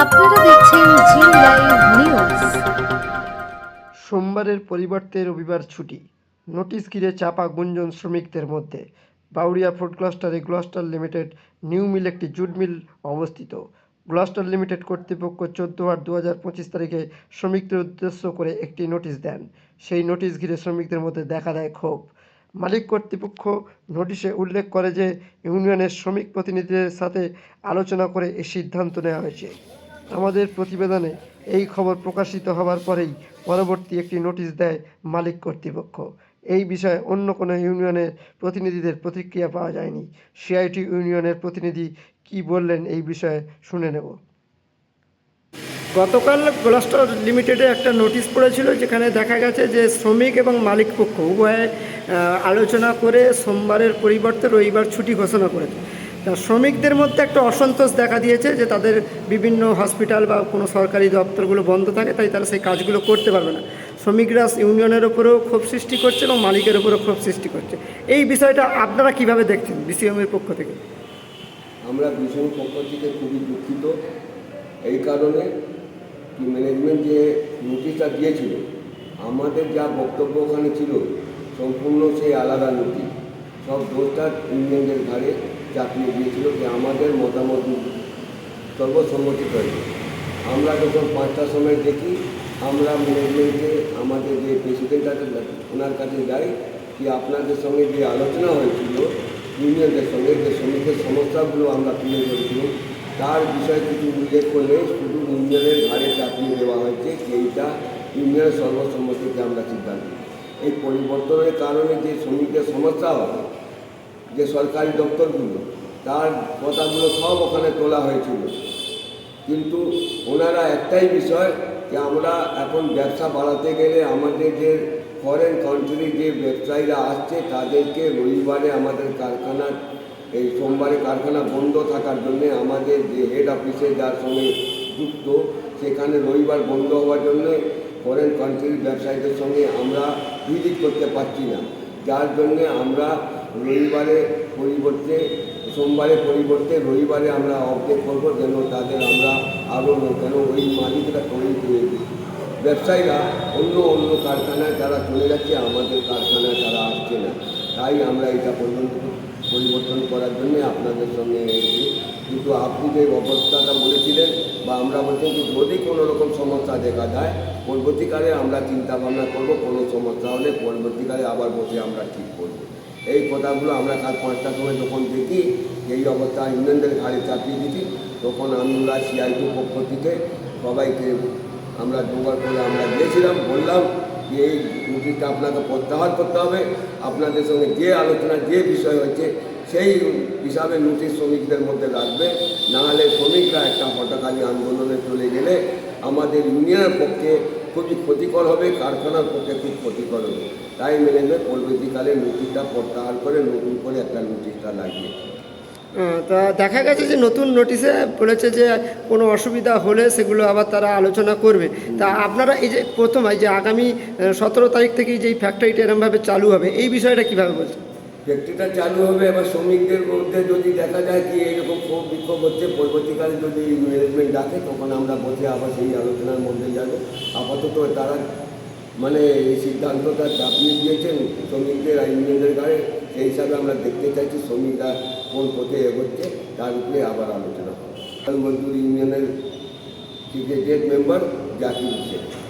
আপনারা দেখছেন জি নিউজ। সোমবারের পরিবর্তে রবিবার ছুটি। নোটিশ ঘিরে চাপা গুঞ্জন শ্রমিকদের মধ্যে। বাউরিয়া ফুড ক্লাস্টারে গ্লস্টার লিমিটেড, নিউ মিল একটি জুট মিল অবস্থিত। গ্লস্টার লিমিটেড কর্তৃপক্ষ চোদ্দ আট দু হাজার পঁচিশ তারিখে শ্রমিকদের উদ্দেশ্য করে একটি নোটিশ দেন। সেই নোটিশ ঘিরে শ্রমিকদের মধ্যে দেখা দেয় ক্ষোভ। মালিক কর্তৃপক্ষ নোটিশে উল্লেখ করে যে, ইউনিয়নের শ্রমিক প্রতিনিধিদের সাথে আলোচনা করে এই সিদ্ধান্ত নেওয়া হয়েছে। আমাদের প্রতিবেদনে এই খবর প্রকাশিত হওয়ার পরেই পরবর্তী একটি নোটিশ দেয় মালিক কর্তৃপক্ষ। এই বিষয়ে অন্য কোনো ইউনিয়নের প্রতিনিধিদের প্রতিক্রিয়া পাওয়া যায়নি। সিআইটি ইউনিয়নের প্রতিনিধি কি বললেন এই বিষয়ে শুনে নেব। গতকাল গোলাস্টার লিমিটেডে একটা নোটিশ পড়েছিল যেখানে দেখা গেছে যে শ্রমিক এবং মালিক পক্ষ উভয়ে আলোচনা করে সোমবারের পরিবর্তে রবিবার ছুটি ঘোষণা করেছে। শ্রমিকদের মধ্যে একটা অসন্তোষ দেখা দিয়েছে যে তাদের বিভিন্ন হসপিটাল বা কোনো সরকারি দপ্তরগুলো বন্ধ থাকে, তাই তারা সেই কাজগুলো করতে পারবে না। শ্রমিকরা ইউনিয়নের ওপরেও ক্ষোভ সৃষ্টি করছে এবং মালিকের ওপরেও ক্ষোভ সৃষ্টি করছে। এই বিষয়টা আপনারা কীভাবে দেখছেন বিসিএমের পক্ষ থেকে? আমরা ভীষণ পক্ষ থেকে খুবই দুঃখিত। এই কারণে কি ম্যানেজমেন্ট যে নোটিশটা দিয়েছিল, আমাদের যা বক্তব্য ওখানে ছিল, সম্পূর্ণ সেই আলাদা নোটিশ সব দোষটা ইউনিয়নদের ঘাড়ে। চাপিয়ে দিয়েছিল যে আমাদের মতামত সর্বসম্মতি হয়েছে আমরা যখন পাঁচটার সময় দেখি, আমরা ম্যানেজমেন্টে আমাদের যে প্রেসিডেন্ট আছে, ওনার কাছে যাই কি আপনাদের সঙ্গে যে আলোচনা হয়েছিল ইউনিয়নদের সঙ্গে, যে শ্রমিকের সমস্যাগুলো আমরা তুলে ধরেছিলাম, তার বিষয়ে কিছু উল্লেখ করলে শুধু ইউনিয়নের ঘাড়ে চাপিয়ে দেওয়া হয়েছে এইটা ইউনিয়নের সর্বসম্মতিতে আমরা নিই। এই পরিবর্তনের কারণে যে শ্রমিকের সমস্যা হবে যে সরকারি দপ্তরগুলো, তার কথাগুলো সব ওখানে তোলা হয়েছিল। কিন্তু ওনারা একটাই বিষয় যে আমরা এখন ব্যবসা বাড়াতে গেলে আমাদের যে ফরেন কান্ট্রি যে ব্যবসায়ীরা আসছে, তাদেরকে রবিবারে আমাদের কারখানার, এই সোমবারে কারখানা বন্ধ থাকার জন্যে আমাদের যে হেড অফিসে যার সঙ্গে যুক্ত, সেখানে রবিবার বন্ধ হওয়ার জন্য ফরেন কান্ট্রির ব্যবসায়ীদের সঙ্গে আমরা ভিজিট করতে পারছি না। যার জন্যে আমরা রবিবারে পরিবর্তে, সোমবারে পরিবর্তে রবিবারে আমরা অবজেক্ট করব যেন তাদের আমরা আরও কেন ওই মালিকরা ওই ব্যবসায়ীরা অন্য অন্য কারখানায় তারা চলে যাচ্ছে, আমাদের কারখানায় তারা আসছে না। তাই আমরা এটা পরিবর্তন পরিবর্তন করার জন্য আপনাদের সঙ্গে এসেছি। কিন্তু আপনি যে অবস্থাটা বলেছিলেন বা আমরা বলছেন যে যদি কোনো রকম সমস্যা দেখা যায় পরবর্তীকালে আমরা চিন্তা ভাবনা করব, কোনো সমস্যা হলে পরবর্তীকালে আবার বসে আমরা ঠিক করব। এই কথাগুলো আমরা কাল পাঁচটার সময় যখন দেখি, এই অবস্থা ইউনিয়নদের ঘাড়ে চাপিয়ে দিচ্ছি তখন আমরা সিআইটি পক্ষ থেকে সবাইকে আমরা জোগাড় করে আমরা গিয়েছিলাম, বললাম যে এই নোটিশটা আপনাকে প্রত্যাহার করতে হবে। আপনাদের সঙ্গে যে আলোচনা, যে বিষয় হচ্ছে সেই হিসাবে নোটিশ শ্রমিকদের মধ্যে রাখবে। নাহলে শ্রমিকরা একটা হটকারী আন্দোলনে চলে গেলে আমাদের ইউনিয়নের পক্ষে খুবই ক্ষতিকর হবে, কারখানার পক্ষে খুব ক্ষতিকর হবে। তাই মেনে পরবর্তীকালে নোটিশটা প্রত্যাহার করে নতুন করে একটা নোটিশটা লাগিয়ে তা দেখা গেছে যে নতুন নোটিশে বলেছে যে কোনো অসুবিধা হলে সেগুলো আবার তারা আলোচনা করবে। তা আপনারা এই যে প্রথম, এই যে আগামী সতেরো তারিখ থেকে যে ফ্যাক্টরিটা এরমভাবে চালু হবে, এই বিষয়টা কীভাবে বলছেন? ফ্যাক্টরিটা চালু হবে এবার শ্রমিকদের মধ্যে যদি দেখা যায় কি এইরকম ক্ষোভ বিক্ষোভ হচ্ছে, পরবর্তীকালে যদি ম্যানেজমেন্ট ডাকে, তখন আমরা বসে আবার সেই আলোচনার মধ্যে যাব। আপাতত তারা মানে এই সিদ্ধান্তটা চাপিয়ে দিয়েছেন শ্রমিকদের ইউনিয়নের গায়ে সেই হিসাবে আমরা দেখতে চাইছি শ্রমিকরা কোন পথে এগোচ্ছে, তার উপরে আবার আলোচনা হবে। মজদুর ইউনিয়নের ক্রিকেটের মেম্বার জাকির হোসেন।